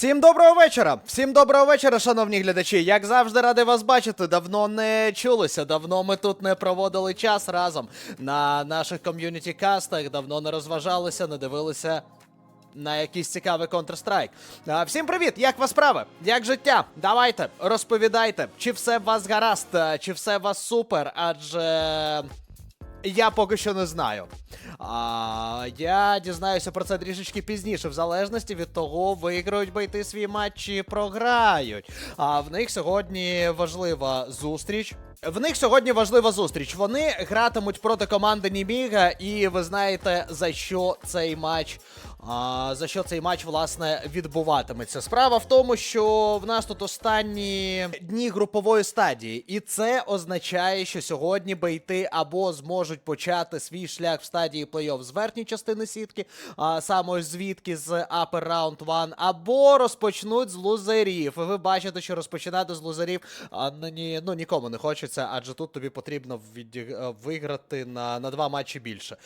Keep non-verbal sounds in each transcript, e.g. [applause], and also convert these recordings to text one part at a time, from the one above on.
Всім доброго вечора! Всім доброго вечора, шановні глядачі. Як завжди, радий вас бачити. Давно не чулися, давно ми тут не проводили час разом на наших ком'юніті кастах, давно не розважалися, не дивилися. На якийсь цікавий Counter-Strike. Всім привіт! Як вас справи? Як життя? Давайте, розповідайте, чи все в вас гаразд, чи все в вас супер, адже я поки що не знаю. А, я дізнаюся про це трішечки пізніше, в залежності від того, виграють байти свій матч чи програють. А в них сьогодні важлива зустріч. В них сьогодні важлива зустріч. Вони гратимуть проти команди Німіга, і ви знаєте, за що цей матч. За що цей матч власне відбуватиметься? Справа в тому, що в нас тут останні дні групової стадії, і це означає, що сьогодні бейти або зможуть почати свій шлях в стадії плей-офф з верхньої частини сітки, а саме звідки з Upper Round 1, або розпочнуть з лузерів. Ви бачите, що розпочинати з лузерів а, ну, ні, ну, нікому не хочеться, адже тут тобі потрібно віді... е, виграти на, на два матчі більше.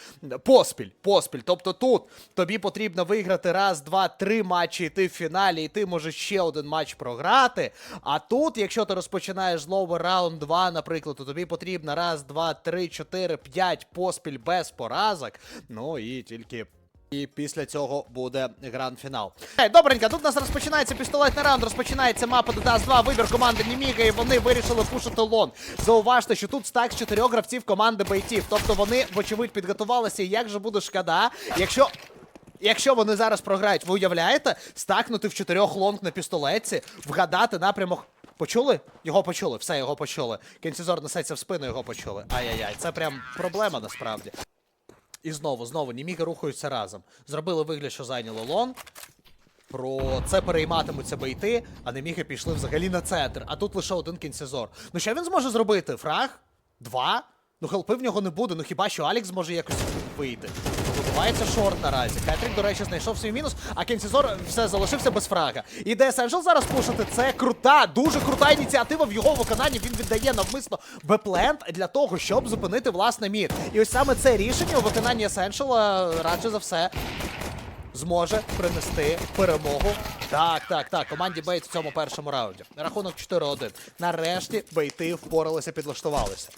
Поспіль, поспіль. Тобто тут тобі потрібно виграти раз, два, три матчі, і ти в фіналі, і ти можеш ще один матч програти. А тут, якщо ти розпочинаєш з лоу раунд 2, наприклад, то тобі потрібно раз, два, три, чотири, п'ять поспіль без поразок. Ну і тільки. І після цього буде гранд-фінал. Ей, добренько, тут у нас розпочинається пістолетний раунд, розпочинається мапа Dust 2, вибір команди Німіга, і вони вирішили пушити лон. Зауважте, що тут стак з чотирьох гравців команди бейтів. Тобто вони, вочевидь, підготувалися, і як же буде шкода, якщо. Якщо вони зараз програють, ви уявляєте, стакнути в чотирьох лонг на пістолетці, вгадати напрямок. Почули? Його почули, все, його почули. Кінцізор несеться в спину, його почули. Ай-яй-яй, це прям проблема насправді. І знову, знову, німіги рухаються разом. Зробили вигляд, що зайняли лонг. Про це перейматимуться бейти, а неміги пішли взагалі на центр. А тут лише один кінцезор. Ну що він зможе зробити? Фраг? Два? Ну хелпи в нього не буде, ну хіба що Алікс зможе якось вийти. Вибивається шорт наразі. Кетрік, до речі, знайшов свій мінус, а кінцезор все залишився без фрага. Іде Essential зараз пушити. Це крута, дуже крута ініціатива в його виконанні. Він віддає навмисно беплент для того, щоб зупинити власне мід. І ось саме це рішення у виконанні Essential радше за все зможе принести перемогу. Так, так, так. Команді Бейт в цьому першому раунді. Рахунок 4-1. Нарешті бейти впоралися, підлаштувалися.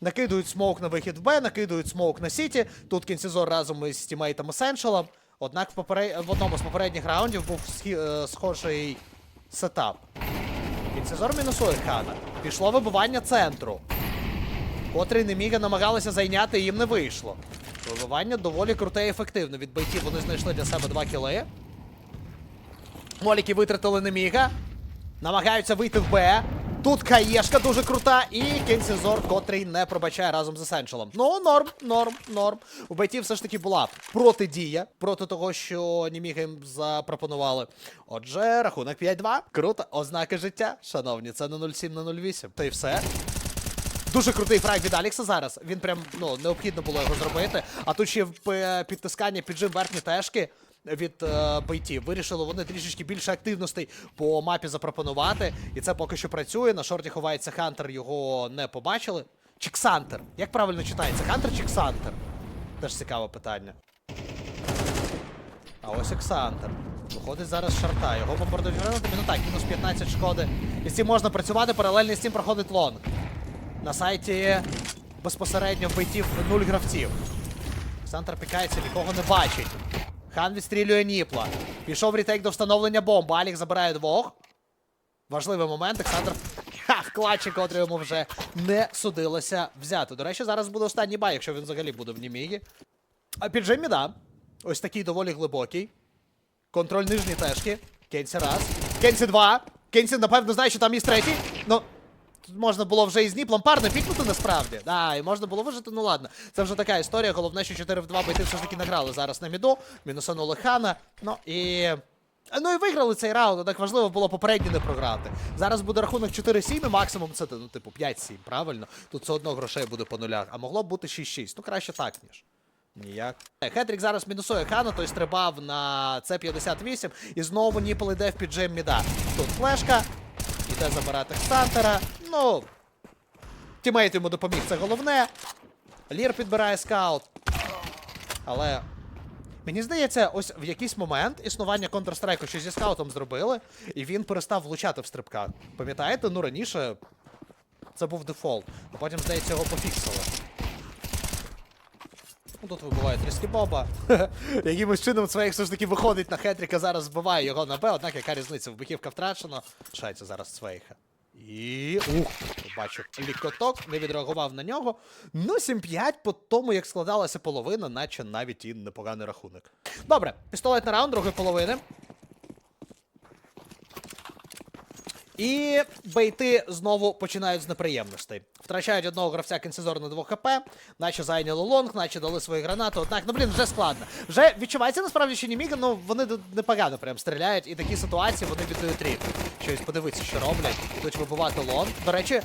Накидують смоук на вихід в Б, накидують смоук на Сіті. Тут кінцезор разом із тімейтом Есеншалом. Однак в, попере... в одному з попередніх раундів був схі... е, схожий сетап. Кінцезор мінусує хана. Пішло вибивання центру. Котрий Неміга намагалися зайняти, і їм не вийшло. Вибивання доволі круте і ефективне. Від бейтів вони знайшли для себе два кіли. Моліки витратили Неміга. Намагаються вийти в Б. Тут Каєшка дуже крута, і Кінцезор, котрий не пробачає разом з Есеншалом. Ну, норм, норм, норм. У бейтів все ж таки була протидія проти того, що Німіга їм запропонували. Отже, рахунок 5-2. Круто. Ознаки життя, шановні, це не 0-7 на 0-8. Та й все. Дуже крутий фраг від Алікса зараз. Він прям ну необхідно було його зробити. А тут ще п- підтискання піджим верхні тежки від е, бейтів. Вирішили вони трішечки більше активностей по мапі запропонувати. І це поки що працює. На шорті ховається Хантер, його не побачили. Чи Ксантер? Як правильно читається? Хантер чи Ксантер? Теж цікаве питання. А ось і Ксантер. Виходить зараз шарта. Його бомбардують гранатами. Ну так, мінус 15 шкоди. І з цим можна працювати, паралельно з цим проходить лонг. На сайті безпосередньо вбиттів нуль гравців. Олександр пікається, нікого не бачить. Хан відстрілює Ніпла. Пішов рітейк до встановлення бомби. Алік забирає двох. Важливий момент. Олександр ха, в клатчі, котрий йому вже не судилося взяти. До речі, зараз буде останній бай, якщо він взагалі буде в Німігі. А під Джиммі, да. Ось такий доволі глибокий. Контроль нижньої тежки. Кенсі раз. Кенсі два. Кенсі, напевно, знає, що там є третій. Ну, тут можна було вже із Ніплом парно пікнути насправді. Да, і можна було вижити, ну ладно. Це вже така історія. Головне, що 4 в 2 байти все ж таки награли зараз на міду. Мінусанули Хана. Ну і. Ну і виграли цей раунд, так важливо було попередньо не програти. Зараз буде рахунок 4-7, і максимум це ну, типу 5-7, правильно? Тут все одно грошей буде по нулях. А могло б бути 6-6. Ну краще так, ніж. Ніяк. Е, Хетрік зараз мінусує Хана, той стрибав на С58 і знову Ніпл йде в піджим міда. Тут флешка. Іде забирати Хсантера. Ну. Тімейт йому допоміг, це головне. Лір підбирає скаут. Але Мені здається, ось в якийсь момент існування Counter-Strike що зі скаутом зробили, і він перестав влучати в стрибках. Пам'ятаєте, ну раніше це був дефолт, а потім, здається, його пофіксили. Ну, тут вибивають різкі боба. [laughs] Якимось чином своїх все ж таки виходить на Хетріка, зараз збиває його на Б, однак яка різниця? Вбиківка втрачено. Шається зараз Цвейха. І. Ух! Бачу, лікоток не відреагував на нього. Ну, 7-5 по тому, як складалася половина, наче навіть і непоганий рахунок. Добре, пістолетний раунд другої половини. І бейти знову починають з неприємностей. Втрачають одного гравця кінцезор на 2 хп, наче зайняли лонг, наче дали свої гранати. Однак, ну блін, вже складно. Вже відчувається насправді, що Німіга, ну вони непогано прям стріляють, і такі ситуації вони віддають рік. Щось подивитися, що роблять. Йдуть вибивати лонг. До речі.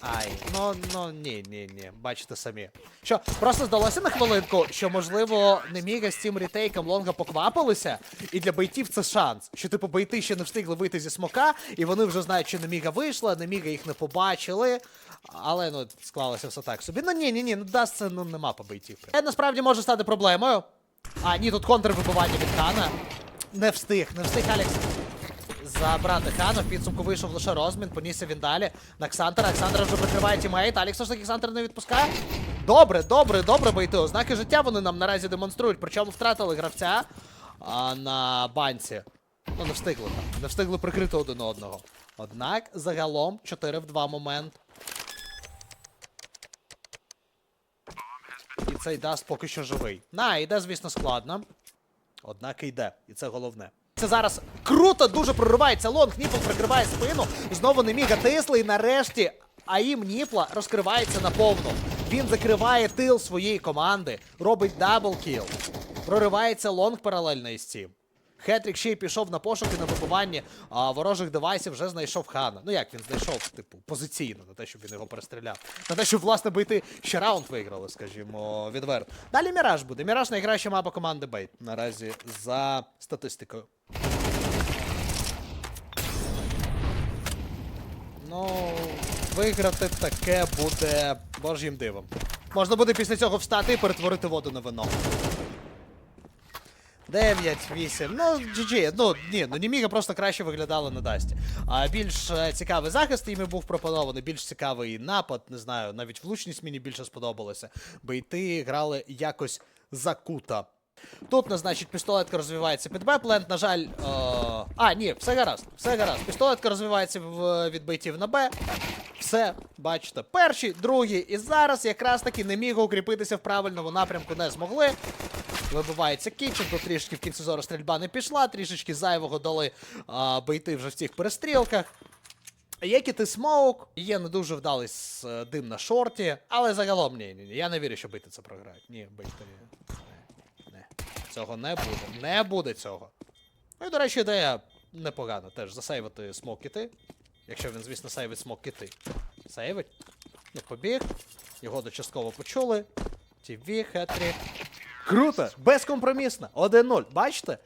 Ай, ну ну ні, ні, ні, бачите самі. Що, просто здалося на хвилинку, що можливо Неміга з цим рітейком лонга поквапилися, і для бейтів це шанс. Що типу бейти ще не встигли вийти зі смока, і вони вже знають, що Неміга вийшла, Неміга їх не побачили. Але ну склалося все так собі. Ну ні, ні, ні, ну дасть це ну нема по бейтів. Це насправді може стати проблемою. А, ні, тут контрвибивання від Хана. Не встиг, не встиг Алекс забрати Хана. В підсумку вийшов лише розмін, понісся він далі. На Ксантера. Ксантера вже прикриває тімейт. Алікс ж таки Ксантер не відпускає. Добре, добре, добре бейти. Ознаки життя вони нам наразі демонструють. Причому втратили гравця а, на банці. Ну, не встигли там. Не встигли прикрити один одного. Однак загалом 4 в 2 момент. І цей даст поки що живий. На, йде, звісно, складно. Однак йде, і це головне. Це зараз круто, дуже проривається лонг. Ніпл прикриває спину. Знову не міга тисли, і нарешті Аїм Ніпла розкривається наповну. Він закриває тил своєї команди, робить даблкіл. Проривається лонг паралельно із цим. Хетрік ще й пішов на пошуки на вибиванні а, ворожих девайсів, вже знайшов хана. Ну як він знайшов, типу, позиційно, на те, щоб він його перестріляв. На те, щоб, власне, бити ще раунд виграли, скажімо, відверто. Далі Міраж буде. Міраж найкраща мапа команди Бейт. Наразі за статистикою. Ну, виграти таке буде божим дивом. Можна буде після цього встати і перетворити воду на вино. 9-8. Ну, GG. Ну, ні, ну Німіга просто краще виглядала на Дасті. А більш е, цікавий захист їм був пропонований, більш цікавий напад, не знаю, навіть влучність мені більше сподобалася. Бейти грали якось закута. Тут, ну, значить, пістолетка розвивається під Б-плент, на жаль. Е... А, ні, все гаразд, все гаразд. Пістолетка розвивається в... від бейтів на Б. Все, бачите, перші, другі, і зараз якраз таки не міг укріпитися в правильному напрямку, не змогли. Вибивається тут трішки в кінці зору стрільба не пішла, трішечки зайвого дали а, бейти вже в цих перестрілках. Є кіти смоук, є не дуже вдалий е, дим на шорті, але загалом ні, ні, ні. Я не вірю, що бити це програють. Ні, бити. Не. Цього не буде. Не буде цього. Ну і, до речі, ідея непогана теж засейвити смок кіти. Якщо він, звісно, сейвить смок кіти. Сейвить. Не побіг. Його дочастково почули. TV, хетрі. Круто! Безкомпромісно! 1-0. Бачите?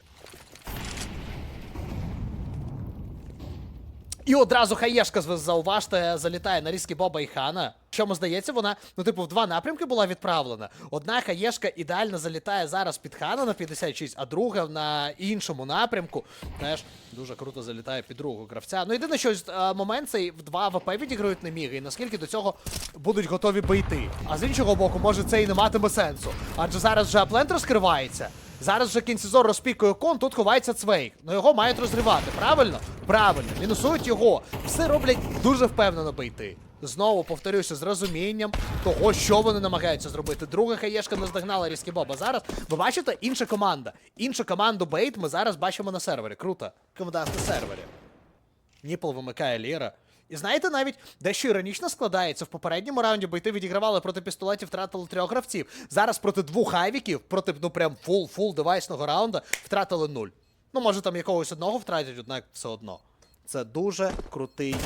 І одразу хаєшка, зауважте, залітає на різки Боба і Хана. Чому здається, вона, ну, типу, в два напрямки була відправлена. Одна хаєшка ідеально залітає зараз під Хана на 56, а друга на іншому напрямку теж дуже круто залітає під другого гравця. Ну, єдине, що е, момент цей в 2 ВП відіграють не міги, і наскільки до цього будуть готові бейти. А з іншого боку, може це і не матиме сенсу. Адже зараз вже аплент розкривається. Зараз вже кінцезор розпікує кон, тут ховається цвейк. Ну його мають розривати, правильно? Правильно, мінусують його. Все роблять дуже впевнено бейти. Знову повторюся з розумінням того, що вони намагаються зробити. Друга хаєшка наздогнала різкі Боба. Зараз ви бачите інша команда. Іншу команду Бейт ми зараз бачимо на сервері. Круто. Команда на сервері. Ніпл вимикає Ліра. І знаєте, навіть дещо іронічно складається. В попередньому раунді бойти відігравали проти пістолетів, втратили трьох гравців. Зараз проти двох айвіків, проти ну прям фул-фул девайсного раунда, втратили нуль. Ну, може там якогось одного втратять, однак все одно. Це дуже крутий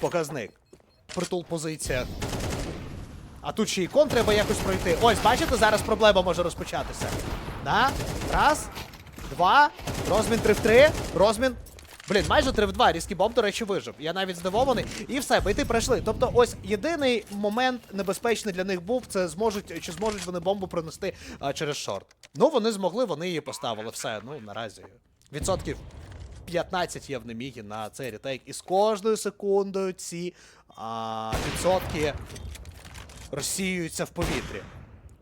показник. Притул позиція. А тут ще й кон треба якось пройти. Ось, бачите, зараз проблема може розпочатися. Да? Раз, два, розмін 3 в 3, розмін Блін, майже 3 в 2. Різкий бомб, до речі, вижив. Я навіть здивований. І все, бейти пройшли. Тобто, ось єдиний момент небезпечний для них був, це зможуть, чи зможуть вони бомбу пронести а, через шорт. Ну, вони змогли, вони її поставили. Все, ну наразі. Відсотків 15 є в на цей ретейк. І з кожною секундою ці а, відсотки розсіюються в повітрі.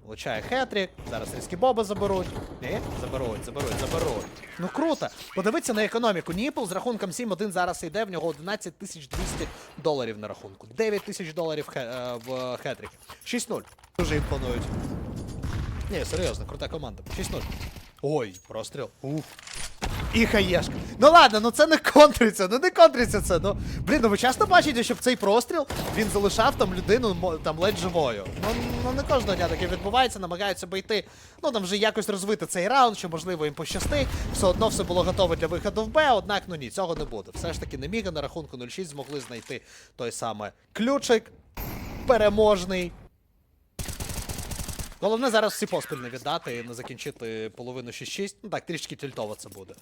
Влучає хетрік, зараз різкі боби заберуть. Ні? Заберуть, заберуть, заберуть. Ну круто. Подивіться на економіку. Ніпл з рахунком 7-1 зараз йде, в нього 11 200 доларів на рахунку. 9 тисяч доларів е, в хетріки. 6-0. Дуже імпонують. Ні, серйозно, крута команда. 6-0. Ой, простріл. Уф. І хаєшка. Ну ладно, ну це не контриться, ну не контриться це. Ну блін, ну ви часто бачите, що в цей простріл він залишав там людину там ледь живою. Ну, ну не кожного дня таке відбувається, намагаються обійти. Ну там вже якось розвити цей раунд, що можливо їм пощастить. Все одно все було готове для виходу в Б, однак ну ні, цього не буде. Все ж таки Неміга на рахунку 0-6 змогли знайти той самий ключик переможний. Головне зараз всі поспіль не віддати і не закінчити половину 6-6. Ну так, трішки тільтово це буде.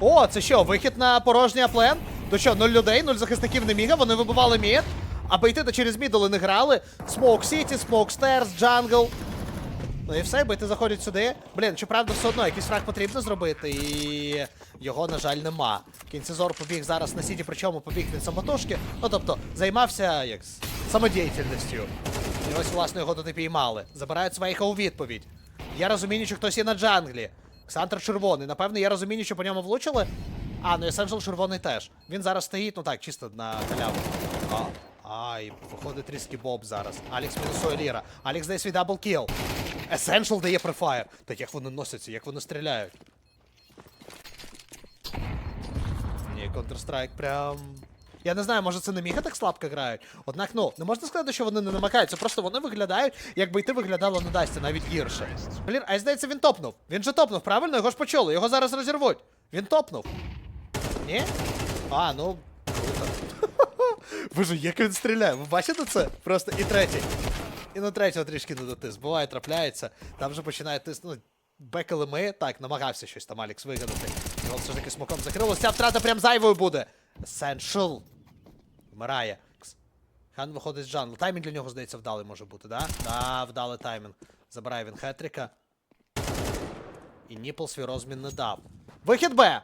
О, це що, вихід на порожній аплен? То що, нуль людей, нуль захисників не міга, вони вибивали мід. А бейти через мідли не грали. Смоук Сіті, Смоук Стерс, Джангл. Ну і все, бейти заходять сюди. Блін, щоправда, все одно якийсь фраг потрібно зробити, і його, на жаль, нема. Кінцезор побіг зараз на сіті, причому побіг від самотужки. Ну тобто, займався як самодіяльністю. І ось, власне, його тут піймали. Забирають своїх у відповідь. Я розумію, що хтось є на джанглі. Ксантр червоний. Напевно, я розумію, що по ньому влучили. А, ну Есеншал червоний теж. Він зараз стоїть, ну так, чисто на халяву. А, ай, виходить різкий боб зараз. Алікс мінусує Ліра. Алікс дає свій даблкіл. Есеншал дає префайр. Так як вони носяться, як вони стріляють. Ні, Counter-Strike прям. Я не знаю, може це не міга так слабко грають. Однак, ну, не можна сказати, що вони не намагаються. Просто вони виглядають, якби і ти виглядало на Дасті, навіть гірше. Блін, а здається, він топнув. Він же топнув, правильно? Його ж почули, його зараз розірвуть. Він топнув. Ні? А, ну. Круто. [laughs] Боже, як він стріляє. Ви бачите це? Просто і третій. І на третього трішки не дотис. Буває, трапляється. Там вже починає тиснути. Бекали ми. Так, намагався щось там Алікс вигадати. Його все ж таки смоком закрилося. Ця втрата прям зайвою буде. Essential. Вмирає. Хан виходить з джангл. Таймінг для нього, здається, вдалий може бути, да? Да, вдалий таймінг. Забирає він хетрика. І Ніпл свій розмін не дав. Вихід Б.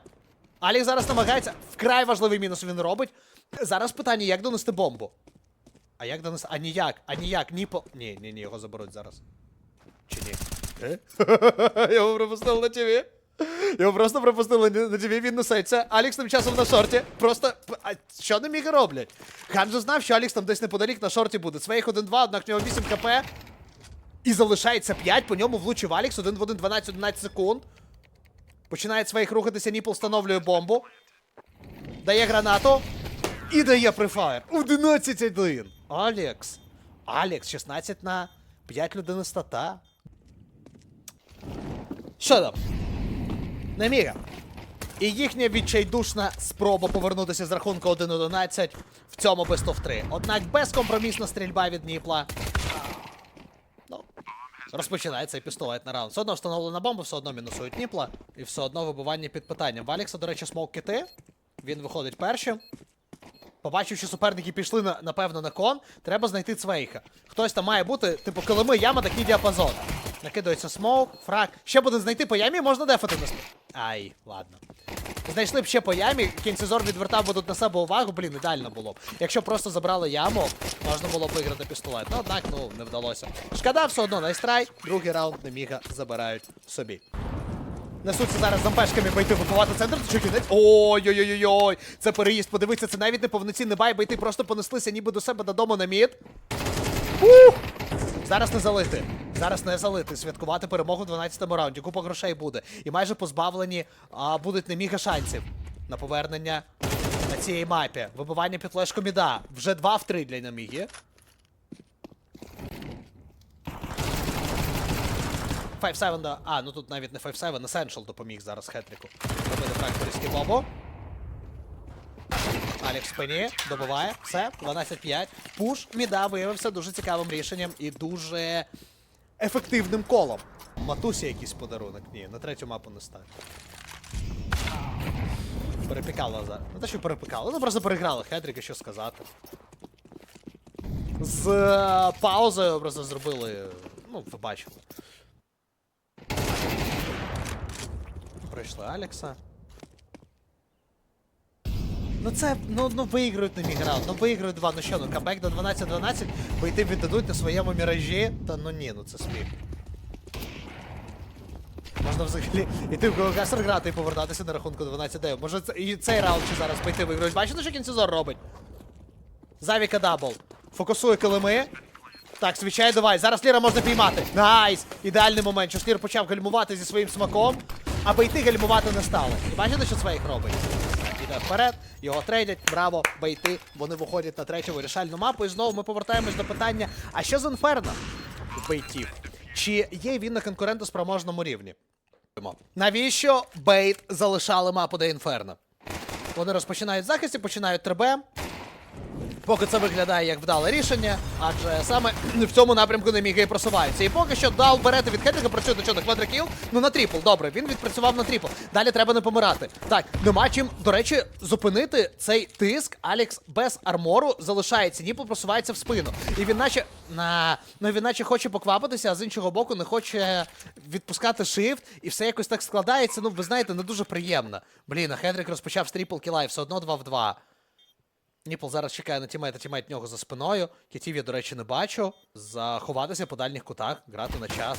Алік зараз намагається. Вкрай важливий мінус він робить. Зараз питання, як донести бомбу? А як донести? А ніяк, а ніяк, Ніпл. Ні, ні, ні, його заберуть зараз. Чи ні? Е? [laughs] Його пропустили на ТВ. Його просто пропустили на ТВ, він несеться. Алікс тим часом на шорті. Просто. А що не міг роблять? Хан знав, що Алікс там десь неподалік на шорті буде. Своїх 1-2, однак в нього 8 кп. І залишається 5, по ньому влучив Алікс, 1 в 1, 12-11 секунд. Починає своїх рухатися, Ніпл встановлює бомбу. Дає гранату. І дає префайр. 11-1. Алекс. Алекс, 16 на 5 людини стата. Що там? Неміга. І їхня відчайдушна спроба повернутися з рахунку 1-11 в цьому best of 3. Однак безкомпромісна стрільба від Ніпла. Ну, розпочинає цей пістолет на раунд. Все одно встановлена бомба, все одно мінусують Ніпла. І все одно вибивання під питанням. В Алікса, до речі, смок кити. Він виходить першим. Побачив, що суперники пішли на, напевно на кон, треба знайти цвейха. Хтось там має бути, типу, килими, яма, такий діапазон. Накидається смоук, фраг. Ще буде знайти по ямі, можна дефати на см- Ай, ладно. Знайшли б ще по ямі, кінцезор відвертав би тут на себе увагу, блін, ідеально було б. Якщо просто забрали яму, можна було б виграти пістолет. Ну, однак, ну, не вдалося. Шкода, все одно найстрай, другий раунд Неміга забирають собі. Несуться зараз зампешками байти вибивати центр, що кінець. Ой-ой-ой-ой! Це переїзд, подивіться, це навіть не повноцінний бай, байти просто понеслися ніби до себе додому на мід. Ух! Зараз не залити. Зараз не залити. Святкувати перемогу в 12-му раунді. Купа грошей буде. І майже позбавлені а, будуть неміга шансів на повернення на цій мапі. Вибивання під флешку міда. Вже 2 в 3 для наміги. 5-7, да. А, ну тут навіть не 5-7, Essential допоміг зараз Хетріку. Робити факторівський бобо. Алекс в спині, добиває. Все, 12-5. Пуш міда виявився дуже цікавим рішенням і дуже ефективним колом. Матусі якийсь подарунок. Ні, на третю мапу не став. Перепік... перепікало зараз. Не те, що перепікало, ну просто переграли Хедріка, що сказати. З е, паузою просто зробили. Ну, ви бачили. Пройшли Алекса. Ну це, ну, ну виіграють на міграунд, ну виіграють два, ну що, ну камбек до 12-12, бо йти віддадуть на своєму міражі, та ну ні, ну це сміх. Можна взагалі іти в Геогасер грати і повертатися на рахунку 12-9. Може це, і цей раунд ще зараз пойти виграють. Бачите, що кінцезор робить? Завіка дабл. Фокусує килими. Так, свічай, давай. Зараз Ліра можна піймати. Найс! Ідеальний момент, що Слір почав гальмувати зі своїм смаком, аби йти гальмувати не стало. І бачите, що своїх робить? Іде вперед, його трейдять, браво, бейти. Вони виходять на третю вирішальну мапу. І знову ми повертаємось до питання: а що з Інферно? Бейтів? Чи є він на конкурентоспроможному рівні? Навіщо бейт залишали мапу де Інферно? Вони розпочинають захист і починають требе. Поки це виглядає як вдале рішення, адже саме в цьому напрямку неміги і просуваються. І поки що дал берете від Хедріка, працює до чого квадрокіл. Ну на трипл, добре, він відпрацював на трипл. Далі треба не помирати. Так, нема чим, до речі, зупинити цей тиск. Алекс без армору залишається, ніби просувається в спину. І він наче. На, ну він наче хоче поквапитися, а з іншого боку не хоче відпускати shift, і все якось так складається. Ну, ви знаєте, не дуже приємно. Блін, а Хедрік розпочав з трипл кіла і все одно 2 в 2. Ніпл зараз чекає на тімейта, тімейт нього за спиною. Кітів я, до речі, не бачу. Заховатися по дальніх кутах, грати на час.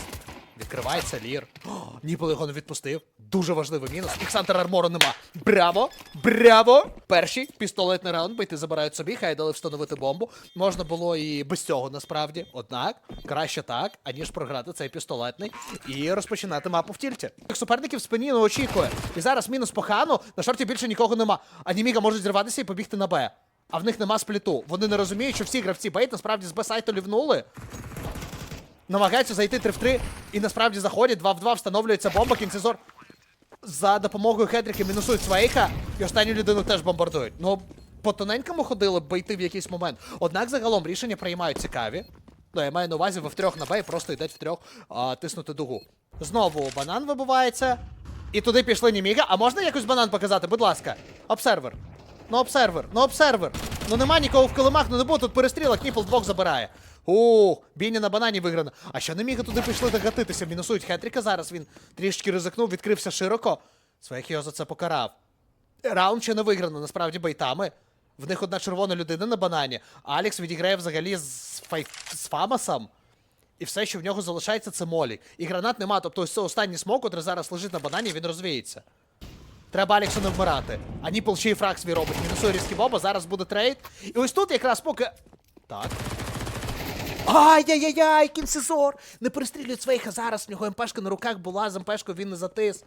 Відкривається лір. О, Ніпл його не відпустив. Дуже важливий мінус. Іксантер армору нема. Браво! Браво! Перший пістолетний раунд, бейти забирають собі, хай дали встановити бомбу. Можна було і без цього насправді. Однак, краще так, аніж програти цей пістолетний і розпочинати мапу в тільті. Суперників в спині не очікує. І зараз мінус по хану, на шорті більше нікого нема. Аніміга можуть зірватися і побігти на Б. А в них нема спліту. Вони не розуміють, що всі гравці бейт насправді з Б-сайту лівнули. Намагаються зайти 3 в 3 і насправді заходять 2 в 2, встановлюється бомба, кінцезор. За допомогою Хедріки мінусують Свейка, і останню людину теж бомбардують. Ну, по тоненькому ходили б бейти в якийсь момент. Однак загалом рішення приймають цікаві. Ну, я маю на увазі, ви втрьох на Б і просто йдуть втрьох а, тиснути дугу. Знову банан вибивається. І туди пішли Німіга. А можна якось банан показати, будь ласка. Обсервер. Ну, обсервер, ну обсервер. Ну нема нікого в килимах, ну не буде тут перестрілок, Ніпл двох забирає. Ух, бійня на банані виграна. А що Неміга туди пішли догатитися? Мінусують Хетріка зараз. Він трішки ризикнув, відкрився широко. Своїх його за це покарав. Раунд ще не виграно, насправді бейтами. В них одна червона людина на банані. а Алекс відіграє взагалі з, фай... з Фамасом. І все, що в нього залишається, це молі. І гранат нема. Тобто ось це останній смок, який зараз лежить на банані, він розвіється. Треба Алексу не вмирати. А Ніпл ще й фраг свій робить. Мінусує різкі боба, зараз буде трейд. І ось тут якраз поки. Так. Ай-яй-яй-яй, кінцезор! Не перестрілюють а зараз в нього МПшка на руках була, з МПшкою він не затис.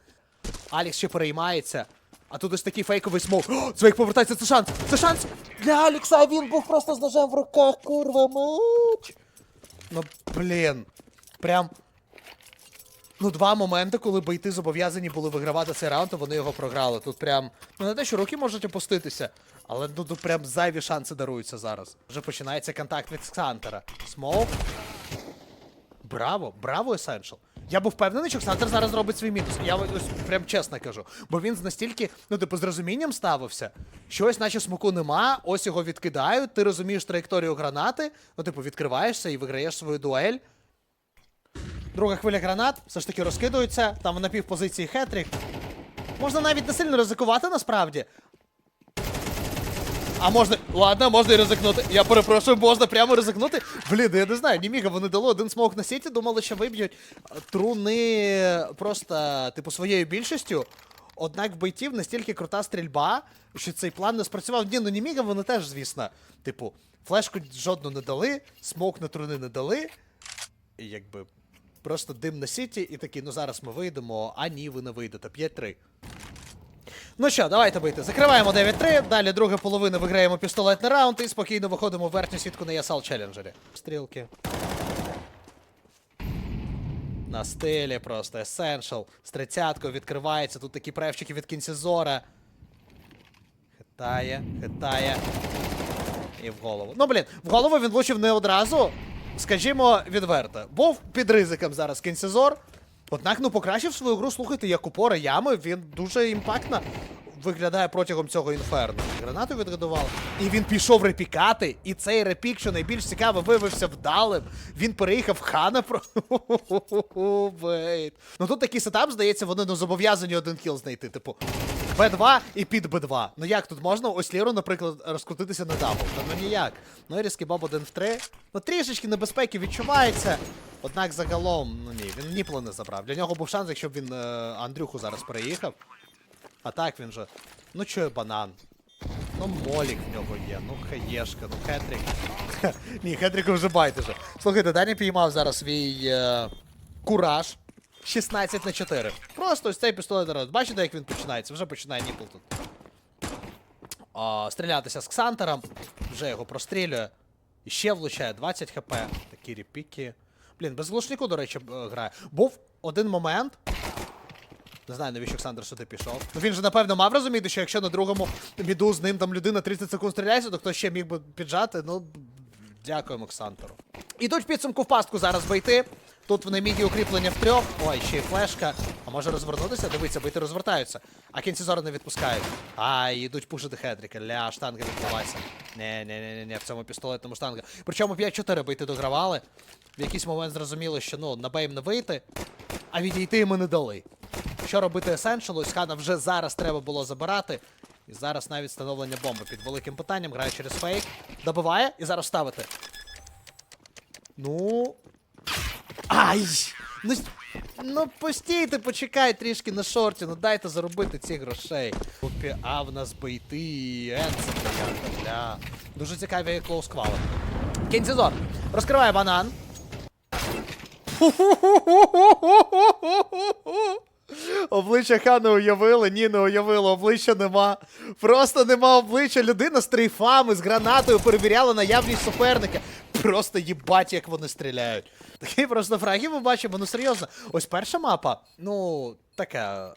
Алекс ще переймається. А тут ось такий фейковий смок. О, повертається, це шанс! Це шанс для Алекса, він був просто з ножем в руках, курва мать. Ну, блін. Прям. Ну, два моменти, коли бейти зобов'язані були вигравати цей раунд, а вони його програли. Тут прям. Ну не те, що руки можуть опуститися, але ну тут прям зайві шанси даруються зараз. Вже починається контакт від Ксантера. Смоук. Браво, браво, Essential. Я був впевнений, що Ксантер зараз зробить свій мінус. Я ось прям чесно кажу. Бо він настільки, ну, типу, з розумінням ставився, що ось наче смоку нема, ось його відкидають, ти розумієш траєкторію гранати, ну, типу, відкриваєшся і виграєш свою дуель. Друга хвиля гранат все ж таки розкидується. Там на півпозиції хетрік. Можна навіть не сильно ризикувати насправді. А можна. Ладно, можна і ризикнути. Я перепрошую, можна прямо ризикнути. Блін, я не знаю, Німіга, вони дали один смок на сіті, думали, що виб'ють труни просто, типу, своєю більшістю. Однак в бейтів настільки крута стрільба, що цей план не спрацював. Ні, ну Німіга вони теж, звісно. Типу, флешку жодну не дали, смок на труни не дали. І якби просто дим на сіті, і такі, ну зараз ми вийдемо, а ні, ви не вийдете. 5-3. Ну що, давайте бити. Закриваємо 9-3, далі друга половина виграємо пістолетний раунд і спокійно виходимо в верхню сітку на Ясал Челленджері. Стрілки. На стилі просто Essential. З тридцяткою відкривається. Тут такі превчики від кінцезора. Хитає, хитає. І в голову. Ну, блін, в голову він влучив не одразу. Скажімо, відверто. Був під ризиком зараз кінцезор. Однак, ну, покращив свою гру, слухайте, як упора ями, він дуже імпактно виглядає протягом цього інферно. Гранату відгодували. І він пішов репікати, і цей репік, що найбільш цікаво, виявився вдалим. Він переїхав хана про. [laughs] Ну тут такий сетап, здається, вони ну, зобов'язані один кіл знайти. Типу, Б2 і під Б2. Ну як тут можна ось Ліру, наприклад, розкрутитися на дабл? Та ну ніяк. Ну і боб 1 в 3. Ну трішечки небезпеки відчувається. Однак загалом, ну ні, він Ніпло не забрав. Для нього був шанс, якщо б він е, Андрюху зараз переїхав. А так він же. Ну чо банан? Ну, молік в нього є, ну хаєшка, ну хетрик. [laughs] Ні, хетріку вже байдуже. Слухайте, Даня піймав зараз свій е, кураж. 16 на 4. Просто ось цей пістолет зараз. Бачите, як він починається? Вже починає ніпл тут. А, стрілятися з Ксантером. Вже його прострілює. І ще влучає 20 хп. Такі репіки. Блін, без глушнику, до речі, е, грає. Був один момент. Не знаю, навіщо Олександр сюди пішов. Ну він же напевно мав розуміти, що якщо на другому біду з ним там людина 30 секунд стріляється, то хтось ще міг би піджати. Ну, дякуємо Ксантеру. Ідуть підсумку в пастку зараз бейти. Тут в немігі укріплення в трьох. Ой, ще й флешка. А може розвернутися? Дивіться, бейти розвертаються. А кінці зору не відпускають. А, йдуть пушити Хедріка. Ля, штанга відбулася. Не, не, не, не, не, в цьому пістолетному штанга. Причому 5-4 бейти догравали. В якийсь момент зрозуміло, що ну, на бейм не вийти, а відійти йому не дали. Що робити? Ось Хана вже зараз треба було забирати. І зараз навіть встановлення бомби під великим питанням. Грає через фейк. Добиває і зараз ставити. Ну. Ай! Ну, ну постійте, почекай трішки на шорті, ну дайте заробити ці грошей. Купі, а в нас бейти, енце приятно, бля. Дуже цікаві клоус квали. Кінцізор. Розкриває банан. Обличчя Хана уявили, ні, не уявило, обличчя нема. Просто нема обличчя. Людина з трейфами, з гранатою перевіряла наявність суперника. Просто їбать, як вони стріляють. Такий просто фрагів ми бачимо, ну серйозно. Ось перша мапа, ну, така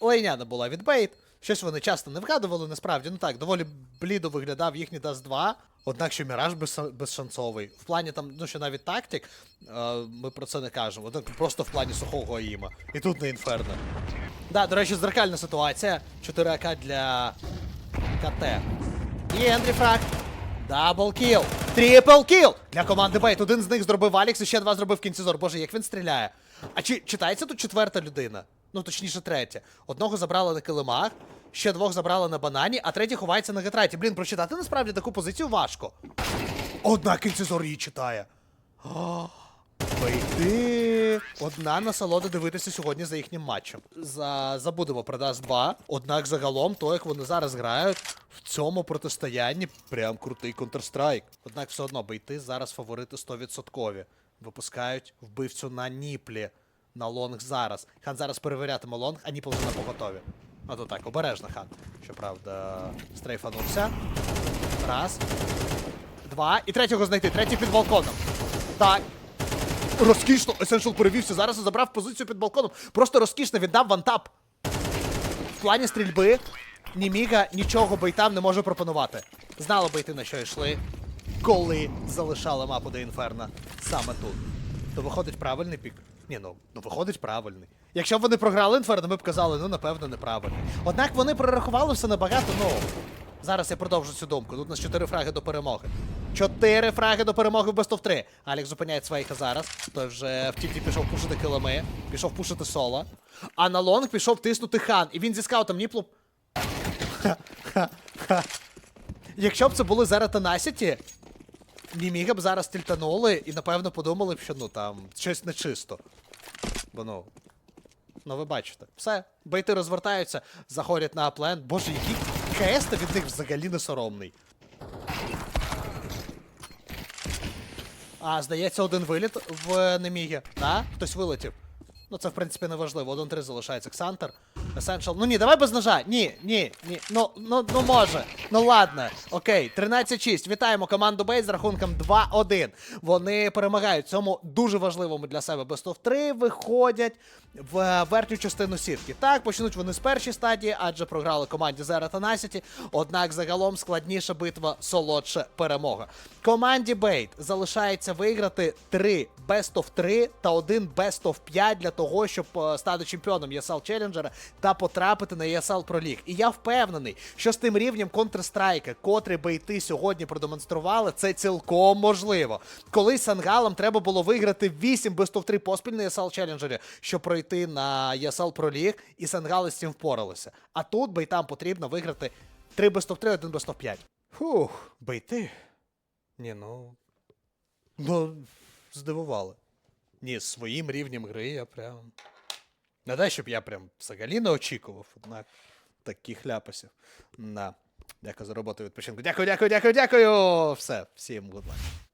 лайняна була від Бейт. Щось вони часто не вгадували, насправді. Ну так, доволі блідо виглядав їхній Даст 2. Однак, що Міраж без, безшансовий. В плані там, ну що навіть тактик, е, ми про це не кажемо. Однак просто в плані сухого Аїма. І тут не інферно. Да, до речі, зеркальна ситуація. 4 АК для КТ. І Ендрі Фраг. Дабл кіл. Тріпл кіл! Для команди Бейт. Один з них зробив Алікс, і ще два зробив кінцізор. Боже, як він стріляє. А чи читається тут четверта людина? Ну, точніше, третя. Одного забрали на килимах, ще двох забрали на банані, а третій ховається на гетраті. Блін, прочитати насправді таку позицію важко. Одна кінцізор її читає. О, Бейти. Одна насолода дивитися сьогодні за їхнім матчем. За... Забудемо про Dust 2. Однак загалом, то як вони зараз грають, в цьому протистоянні прям крутий Counter-Strike. Однак все одно бейти зараз фаворити 100%. Випускають вбивцю на Ніплі. На лонг зараз. Хан зараз перевірятиме лонг, а Ніпл вже на поготові. А то так, обережно хан. Щоправда, стрейфанувся. Раз. Два. І третього знайти. Третій під балконом. Так. Розкішно. Essential перевівся. Зараз забрав позицію під балконом. Просто розкішно віддав вантап. В плані стрільби Німіга нічого бейтам не може пропонувати. Знали бейти на що йшли, коли залишали мапу до інферна саме тут. То виходить правильний пік. Ні, ну, ну виходить правильний. Якщо б вони програли інферно, ми б казали, ну напевно, неправильний. Однак вони прорахували все набагато, ну. Зараз я продовжу цю думку. Тут у нас 4 фраги до перемоги. 4 фраги до перемоги в Best of 3. Алекс зупиняє Свейха зараз. Той вже в тільки пішов пушити килими, пішов пушити соло. А на лонг пішов тиснути хан. І він зі скаутом ніплу. [laughs] Якщо б це були зараз Танасіті, Німіга б зараз тільтанули і напевно подумали б, що ну там щось нечисто. Бо ну. Ну ви бачите. Все, бейти розвертаються, заходять на аплен. Боже, який КС від них взагалі не соромний. А, здається, один виліт в Немігі. Да? Хтось вилетів. Ну, це, в принципі, не важливо. 1-3 залишається Ксантер. Essential. Ну ні, давай без ножа. Ні, ні, ні. Ну, ну, ну може. Ну ладно. Окей, 13-6. Вітаємо команду Бейт з рахунком 2-1. Вони перемагають цьому дуже важливому для себе Best of 3. Виходять в е, верхню частину сітки. Так, почнуть вони з першої стадії, адже програли команді Zero та Nasity. Однак загалом складніша битва, солодша перемога. Команді Бейт залишається виграти 3 Best of 3 та один Best of 5 для того, щоб е, стати чемпіоном ESL Челленджера та потрапити на ESL Pro League. І я впевнений, що з тим рівнем Counter-Strike, котрий бейти сьогодні продемонстрували, це цілком можливо. Колись Сангалам треба було виграти 8 без 3 поспіль на ESL Челленджері, щоб пройти на ESL Pro League, і Сангали з цим впоралися. А тут бейтам потрібно виграти 3 без 3, 1 без 5. Фух, бейти. Ні, ну. Ну, здивували. Ні, своїм рівнем гри я прям. Не те, щоб я прям взагалі не очікував, однак таких ляпасів. На. Дякую за роботу відпочинку. Дякую, дякую, дякую, дякую. Все, всім good luck.